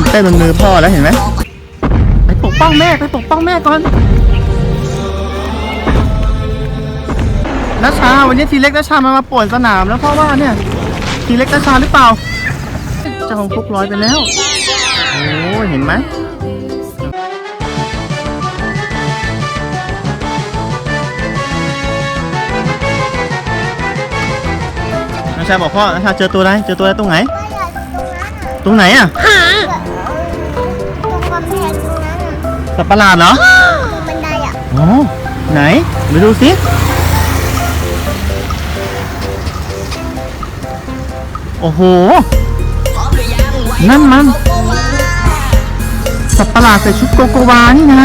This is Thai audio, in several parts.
มันเต้นบนมือพ่อแล้วเห็นไหมไปปกป้องแม่ไปปกป้องแม่ก่อนนัชชาวันนี้ทีเล็กนัชชามามาป่วนสนามแล้วเพราะว่าเนี่ยทีเล็กนัชชาหรือเปล่าเจ้าของฟุกลอยไปแล้วโอ้เห็นไหมนัชชาบอกพ่อนัชชาเจอตัวอะไรเจอตัวอะไรตรงไหน ตรงไหนอะ สัตว์ประหลาดเหรอบันไดอะอ๋อไหนไปดูสิโอ้โห นั่นมัน สัตว์ประหลาดใส่ชุดโกโกวานี่นะ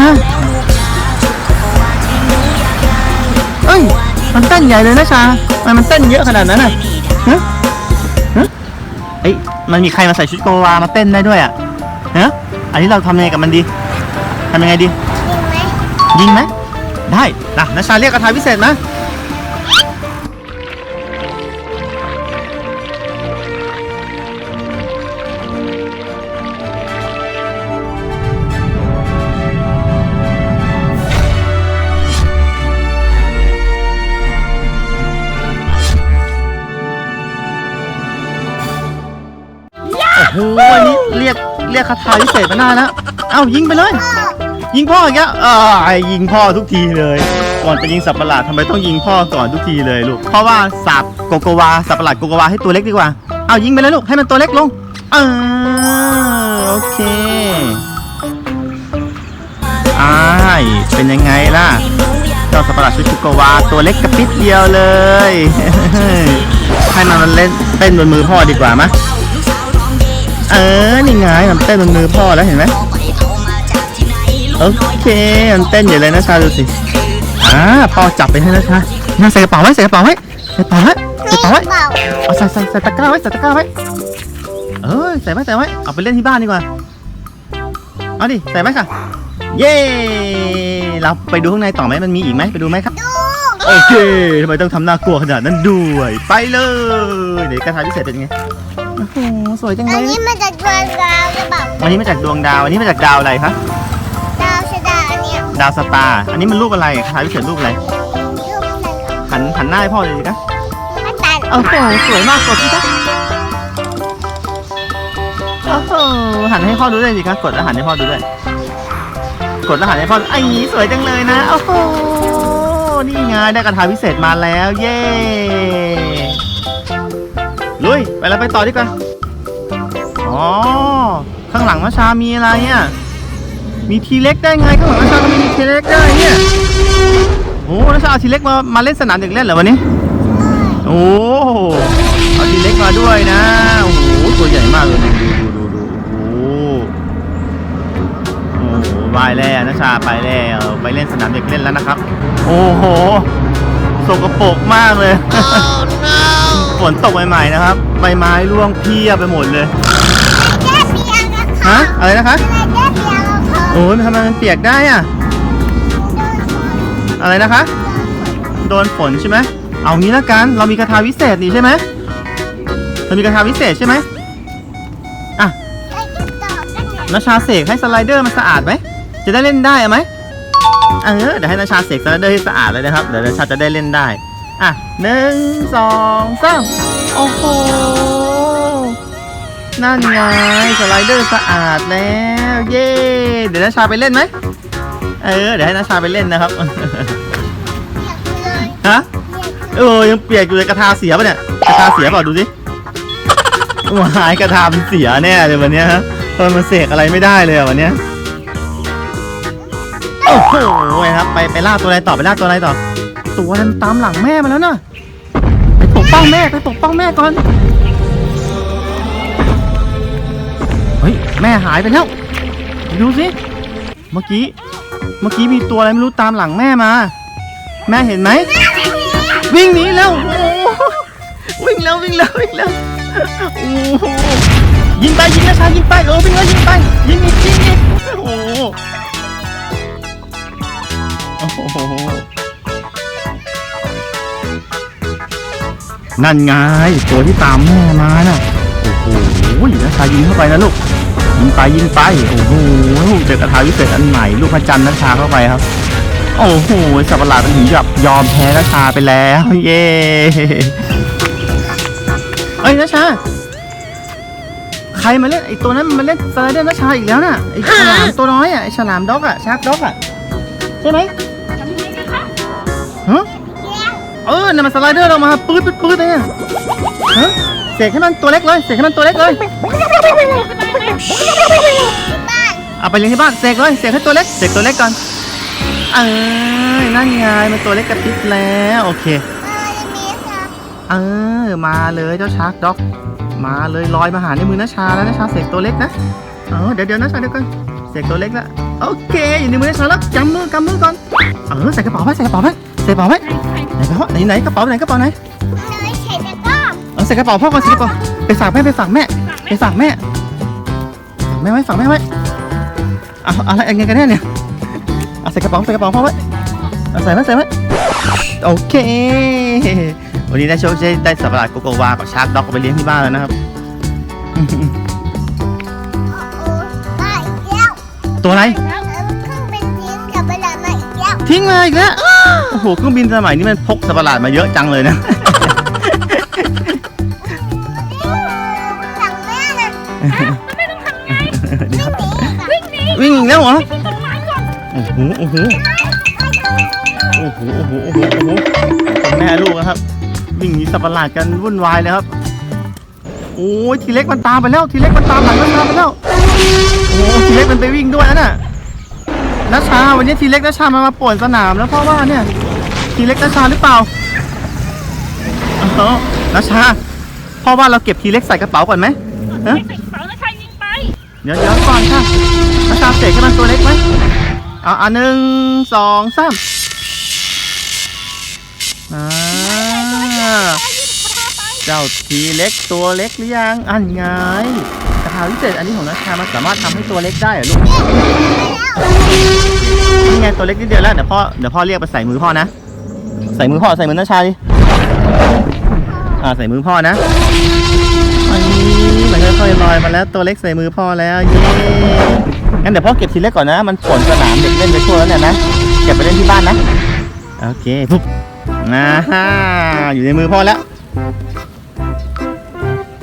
เอ้ย มันเต้นใหญ่เลยนะชาทำไมมันเต้นเยอะขนาดนั้นน่ะฮะฮะเอ้ยมันมีใครมาใส่ชุดโกโกวามาเต้นได้ด้วยอะฮะอันนี้เราทำยังไงกับมันดีทำยังไงดี ยิงไหมยิงไหมได้นะนัชชาเรียกกระทาพิเศษมาโอ้โหวันนี้เรียกเรียกคาถาพิเศษมาได้แล้ว เอ้ายิงไปเลย ยิงพ่ออีกแล้วอ่ายิงพ่อทุกทีเลย ก่อนจะยิงสัตว์ประหลาดทำไมต้องยิงพ่อก่อนทุกทีเลยลูก เพราะว่าสับโกโกวาสัตว์ประหลาดโกโกวาให้ตัวเล็กดีกว่า เอายิงไปเลยลูกให้มันตัวเล็กลง เออโอเคอ้ายเป็นยังไงล่ะเจ้าสัตว์ประหลาดชุดโกโกวาตัวเล็กกระปิดเดียวเลย ให้มันมันเล่นเต้นบนมือพ่อดีกว่ามะเออ นี่ไงมันเต้นบนมือพ่อแล้วเห็นไหม โอเคมันเต้นอยู่เลยนะชาดูสิอ่าพ่อจับไปให้นะชางั้นใส่กระเป๋าไว้ใส่กระเป๋าไว้ใส่กระเป๋าไว้ใส่กระเป๋าไว้เปล่าเอาใส่ใส่ใส่ตะกร้าไว้ใส่ตะกร้าไว้เอ้ยใส่ไว้ใส่ไว้เอาไปเล่นที่บ้านดีกว่าเอาดิใส่ไว้ค่ะ เย้เราไปดูข้างในต่อไหมมันมีอีกไหมไปดูไหมครับดูโอเคทำไมต้องทำหน้ากลัวขนาดนั้นด้วย ไปเลยเดี๋ยวกระทาพิเศษเป็นไงโอ้โหสวยจังเลอันยนี้มาจากดวงดาวหรือเปล่าวันนี้มาจากดวงดาวอันนี้มาจากดาวอะไรคะ ดาวสตาร์ อันนี้มันรูปอะไรคล้ายพิเศษรูปอะไรรูปอะไรหันหันหน้าให้พ่อเลยสิคะมาตันโอ้โหสวยมากกดสิคะโอ้โหหันให้พ่อดูด้วยสิคะกดแล้วหันให้พ่อดูด้วยกดแล้วหันให้พ่อไอ้สวยจังเลยนะโอ้โหนี่ไงได้กระทาพิเศษมาแล้ว เย้ลุยไปแล้วไปต่อดีกว่าอ๋อข้างหลังมะชามีอะไรอะ มีทีเล็กได้ไงข้างหลังมะชาก็มีทีเล็กได้เนี่ยโอ้แล้วจะเอาทีเล็กมามาเล่นสนามเด็กเล่นเหรอวันนี้โอ้เอาทีเล็กมาด้วยนะโอ้โหตัวใหญ่มากเลยดูดูดูดูโอ้โหโอ้โหไปแล้วนะชาไปแล้วไปเล่นสนามเด็กเล่นแล้วนะครับ โอ้โหสกปรกมากเลยฝนตกใหม่ๆนะครับ ใบไม้ร่วงเพียบไปหมดเลยแก้เปียกอะฮะค่ะอะไรนะคะ โอ้ยทำไมมันเปียกได้อะอะไรนะคะ โดนฝนใช่ไหมเอางี้ละกัน เรามีคาถาวิเศษนี่ใช่ไหมเรามีคาถาวิเศษใช่ไหมอะไอ้จุดต่อกันไหนนาชาเสกให้สไลเดอร์มันสะอาดไหม จะได้เล่นได้อะไหมเออเดี๋ยวให้นาชาเสกสไลเดอร์ให้สะอาดเลยนะครับ เดี๋ยวนาชาจะได้เล่นได้ อะหนึ่งสองสามโอ้โห นั่นไงสไลเดอร์สะอาดแล้ว เย้เดี๋ยวนาชาไปเล่นไหมเออเดี๋ยวให้นาชาไปเล่นนะครับเปียกเลยฮะเปียกเออยังเปียกอยู่เลยกระทาเสียป่ะเนี่ยกระทาเสียเปล่าดูสิหายกระทามันเสียแน่เลยวันเนี้ยฮะเพราะมันเสกอะไรไม่ได้เลยอะวันเนี้ยโอ้โหครับไปไปล่าตัวอะไรต่อไปล่าตัวอะไรต่อ ตัวนั้นตามหลังแม่มาแล้วเนอะไปปกป้องแม่ไปปกป้องแม่ก่อน แม่หายไปแล้วดูสิเมื่อกี้เมื่อกี้มีตัวอะไรไม่รู้ตามหลังแม่มา แม่เห็นไหมวิ่งหนีแล้วโอ้โหวิ่งแล้ววิ่งแล้ววิ่งแล้วโอ้โหยิงไปยิงนะชายิงไปเออวิ่งแล้วยิงไปยิงอีกยิงอีกโอ้โหนั่นไงตัวที่ตามแม่มาน่ะโอ้โหนะชายิงเข้าไปนะลูก ยิงไปยิงไปโอ้โหเจอกระทาวิเศษอันใหม่ลูกพระจันทร์นัชชาเข้าไปครับ โอ้โหสัตว์ประหลาดมันถึงกับยอมแพ้นัชชาไปแล้วเย้เอ้ยนัชชาใครมาเล่นไอตัวนั้นมันมาเล่นสไลเดอร์นัชชาอีกแล้วน่ะไอฉลามตัวน้อยอะไอฉลามด็อกอะชาร์กด็อกอะใช่ไหมฮะเออน่ะมันสไลเดอร์เรามาปื๊ดปื๊ดปื๊ดเลยฮะเสกให้มันตัวเล็กเลยเสกให้มันตัวเล็กเลย บ้านเอาไปเลี้ยงที่บ้านเสกเลยเสกให้ตัวเล็กเสกตัวเล็กก่อนเอ้ยนั่นไงมันตัวเล็กกระพริบแล้วโอเคเออจะมีค่ะเออมาเลยเจ้าชาร์กด็อก มาเลยลอยมาหาในมือนาชาแล้วนาชาเสกตัวเล็กนะเออเดี๋ยวเดี๋ยวนาชาเดี๋ยวก่อนเสกตัวเล็กแล้วโอเคอยู่ในมือนาชาแล้วกำมือกำมือก่อนเออใส่กระเป๋าไว้ใส่กระเป๋าไว้ใส่กระเป๋าไว้ใครใครไหนกระเป๋าไหนไหนกระเป๋าไหนกระเป๋าไหนเลยเฉยแล้วก็เออใส่กระเป๋าพ่อก่อนใส่กระเป๋าไปฝากแม่ไปฝากแม่ไปฝากแม่ ฝากแม่ไว้ฝากแม่ไว้เอาอะไรยังไงกันแน่เนี่ยเอาใส่กระเป๋าใส่กระเป๋าพ่อไว้เอาใส่ไว้ใส่ไว้โอเค วันนี้ได้โชคได้ได้สัตว์ประหลาดโกโกวากับชาร์กด็อกไปเลี้ยงที่บ้านแล้วนะครับโอ้มาอีกแล้วตัวอะไรเออเครื่องเป็นจีนกับเวลามาอีกแล้วทิ้งมาอีกแล้วโอ้โหเครื่องบินสมัยนี้มันพกสัตว์ประหลาดมาเยอะจังเลยนะสั่งแม่นะ ดี๋ยววิ่งหนีค่ะวิ่งหนีวิ่งอีกแล้วเหรอขึ้นต้นไม้ก่อนโอ้โหโอ้โหโอ้โหโอ้โหโอ้โหโอ้โหคนแม่ลูกนะครับ วิ่งหนีสัตว์ประหลาดกันวุ่นวายเลยครับ โอ้ยทีเล็กมันตามไปแล้ว ทีเล็กมันตามหลังนัชชาไปแล้วโอ้โหทีเล็กมันไปวิ่งด้วยนะน่ะนัชชาวันนี้ทีเล็กนัชชามันมาป่วนสนามแล้วเพราะว่าเนี่ย ทีเล็กนัชชาหรือเปล่าอ๋อนัชชาพ่อว่าเราเก็บทีเล็กใส่กระเป๋าก่อนไหมฮะ เดี๋ยวเดี๋ยวก่อนค่ะนัชชาเสกให้มันตัวเล็กไหมเอาอันหนึ่งสองสามอ่าเจ้าทีเล็กตัวเล็กหรือยัง อันไงกระถาวิเศษอันนี้ของนัชชามันสามารถทำให้ตัวเล็กได้เหรอลูกนี่ไงตัวเล็กนิดเดียวแล้วเดี๋ยวพ่อเดี๋ยวพ่อเรียกไปใส่มือพ่อนะ ใส่มือพ่อใส่มือนัชชาดิอ่าใส่มือพ่อนะ มันค่อยๆลอยมาแล้วตัวเล็กใส่มือพ่อแล้วเย้งั้นเดี๋ยวพ่อเก็บทีเล็กก่อนนะ มันฝนสนามเด็กเล่นไปทั่วแล้วเนี่ยนะเก็บไปเล่นที่บ้านนะโอเคปุ๊บนะฮะอยู่ในมือพ่อแล้ว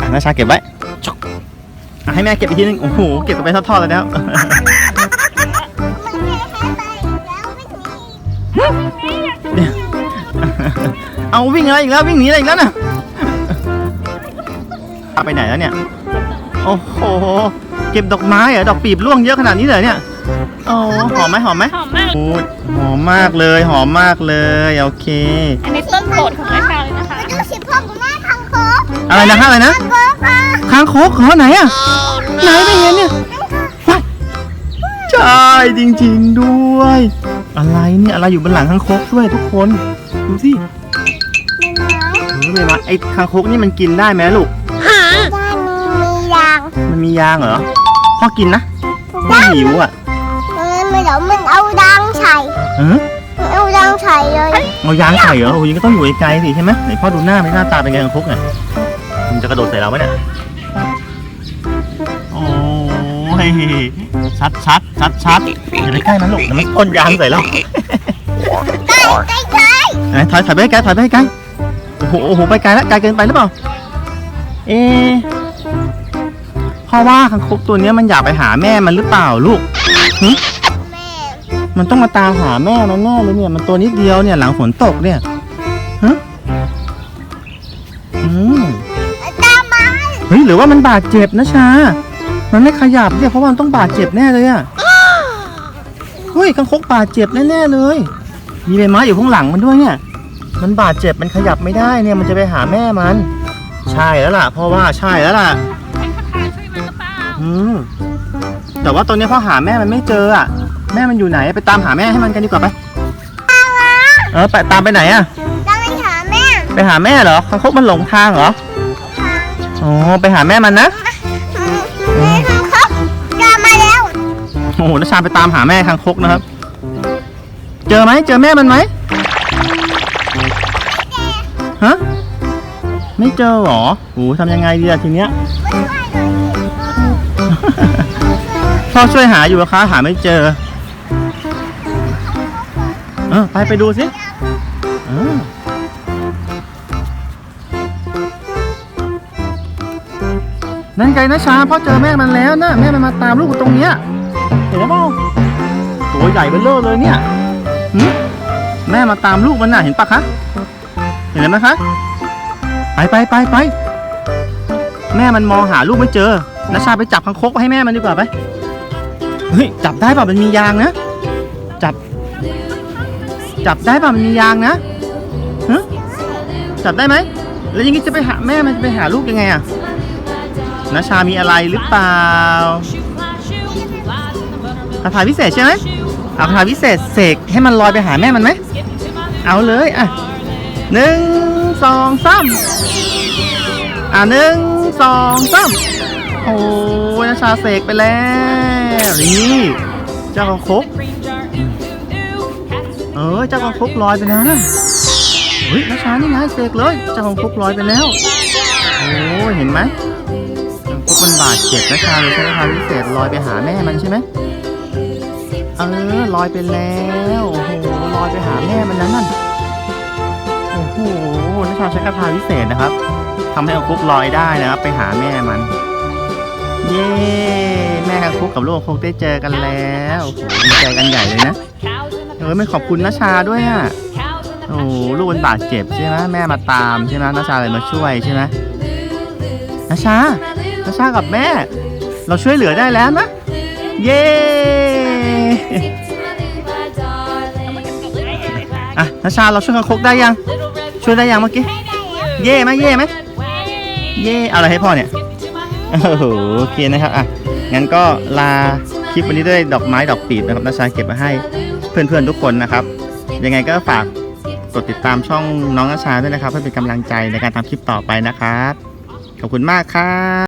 อะนาชาเก็บไว้ชกอะให้แม่เก็บอีกทีนึงโอ้โหเก็บกันไปทอดๆเลยแล้วมันแค่แค่ไปแล้วไม่ถึงเอาวิ่งอะไรอีกแล้ววิ่งหนีอะไรอีกแล้วน่ะเอา ไปไหนแล้วเนี่ย โอ้โห เก็บดอกไม้เหรอ ดอกปีบร่วงเยอะขนาดนี้เลยเนี่ย โอ้หอมไหมหอมไหมหอมมาก โอ้ยหอมมากเลย หอมมากเลย โอเค อันนี้ต้นโปรดของแม่ชาเลยนะคะดูสิพ่อกับแม่ทางโค้งอะไรนะฮะอะไรนะโค้งค่ะค้างคกเหรอไหนอะไหนไม่เห็นเนี่ยว้ายใช่จริงๆด้วย อะไรเนี่ยอะไรอยู่บนหลังค้างคกด้วยทุกคน ดูสิเฮ้ยเลยมาไอ้ค้างคกนี่มันกินได้ไหมลูกด้านนี้มียาง มันมียางเหรอ พ่อกินนะพ่อหิวอะเออมันเดี๋ยวมันเอาดังใส่เออมันเอาดังใส่เลยเอายางใส่เหรอโอ้ยงก็ต้องอยู่ไกลๆสิใช่ไหมไหนพ่อดูหน้าไม่หน้าตาเป็นไงค้างคกเนี่ยมันจะกระโดดใส่เราไหมเนี่ยโอ้ยชัดชัดชัดชัดอย่าไปใกล้มันลูกเดี๋ยวมันพ่นยางใส่เราใกล้ใกล้ใกล้ไหนถอยถอยไปให้ไกลถอยไปให้ไกลโอ้โหโอ้โหไปไกลแล้วไกลเกินไปหรือเปล่าเอะเพราะว่าคังคกตัวเนี้ยมันอยากไปหาแม่มันหรือเปล่าลูกหึแม่มันต้องมาตามหาแม่มันแน่เลยเนี่ย มันตัวนิดเดียวเนี่ยหลังฝนตกเนี่ยฮะอืมตามมาเฮ้ยหรือว่ามันบาดเจ็บนะชา มันไม่ขยับเนี่ยเพราะว่ามันต้องบาดเจ็บแน่เลยอะเฮ้ยคังคกบาดเจ็บแน่ๆเลย มีใบไม้อยู่ข้างหลังมันด้วยเนี่ย มันบาดเจ็บมันขยับไม่ได้เนี่ยมันจะไปหาแม่มัน ใช่แล้วล่ะเพราะว่าใช่แล้วล่ะ อเปล่าอืมแต่ว่าตอนนี้พ่อหาแม่มันไม่เจออะ แม่มันอยู่ไหนไปตามหาแม่ให้มันกันดีกว่าไปเออไปตามไปไหนอะ ต้องไปหาแม่ไปหาแม่เหรอคังคกมันหลงทางเหรอทางอ๋อไปหาแม่มันนะแม่ทางเขากลับมาแล้วโอ้โหนัชชาไปตามหาแม่คังคกนะครับ เจอไหมเจอแม่มันไหมฮะไม่เจอเหรอโอ้โหทำยังไงดีอะทีเนี้ย ไม่ไหวเลย พ่อช่วยหาอยู่นะคะหาไม่เจอ เออไปไปดูสิเออนั่นไงนะชาพ่อเจอแม่มันแล้วนะแม่มันมาตามลูกตรงเนี้ยเห็นแล้วเปล่าตัวใหญ่เบ้อเร่อเลยเนี่ยหึแม่มาตามลูกมันน่ะเห็นปะคะ เห็นแล้วไหมคะ ไปไปไปไป แม่มันมองหาลูกไม่เจอ นะชาไปจับคังคกให้แม่มันดีกว่าไปเฮ้ยจับได้ป่ะมันมียางนะ จับ จับได้ป่ะมันมียางนะฮะจับได้ไหมแล้วยังงี้จะไปหาแม่มันจะไปหาลูกยังไงอะนะชามีอะไรหรือเปล่าคาถาพิเศษใช่ไหมเอาคาถาพิเศษเสกให้มันลอยไปหาแม่มันไหมเอาเลยอะหนึ่งสองสามอะหนึ่งสองสาม โอ้ยนะชาเสกไปแล้ว นี่เจ้าของคกเออเจ้าของคุกลอยไปแล้วนะเฮ้ยนัชชานี่ไงเสกเลยเจ้าของคุกลอยไปแล้ว โอ้เห็นไหมเจ้าของคกมันบาดเจ็บนัชาเลยใช่ไหมคะพิเศษลอยไปหาแม่มันใช่ไหมเออลอยไปแล้วโอ้โหลอยไปหาแม่มันแล้วนั่นโอ้โหนัชชาใช้คาถาพิเศษนะครับทำให้เอาคุกลอยได้นะครับ ไปหาแม่มัน เย้แม่กับคุกกับลูกคุกได้เจอกันแล้วดีใจกันใหญ่เลยนะเออไม่ขอบคุณนชาด้วยอะโอ้ลูกมันบาดเจ็บใช่ไหมแม่มาตามใช่ไหมนชาเลยมาช่วยใช่ไหมนชานชากับแม่ เราช่วยเหลือได้แล้วนะเย้อะนาชาเราช่วยกันคกได้ยัง ช่วยได้ยังเมื่อกี้เย่ไหมเย่ไหมเย่เอาอะไรให้พ่อเนี่ย โอ้โหโอเคนะครับอะงั้นก็ลาคลิปวันนี้ด้วยดอกไม้ดอกปีบนะครับนาชาเก็บมาให้เพื่อนๆทุกคนนะครับ ยังไงก็ฝากกดติดตามช่องน้องนาชาด้วยนะครับ เพื่อเป็นกำลังใจในการทำคลิปต่อไปนะครับ ขอบคุณมากครับ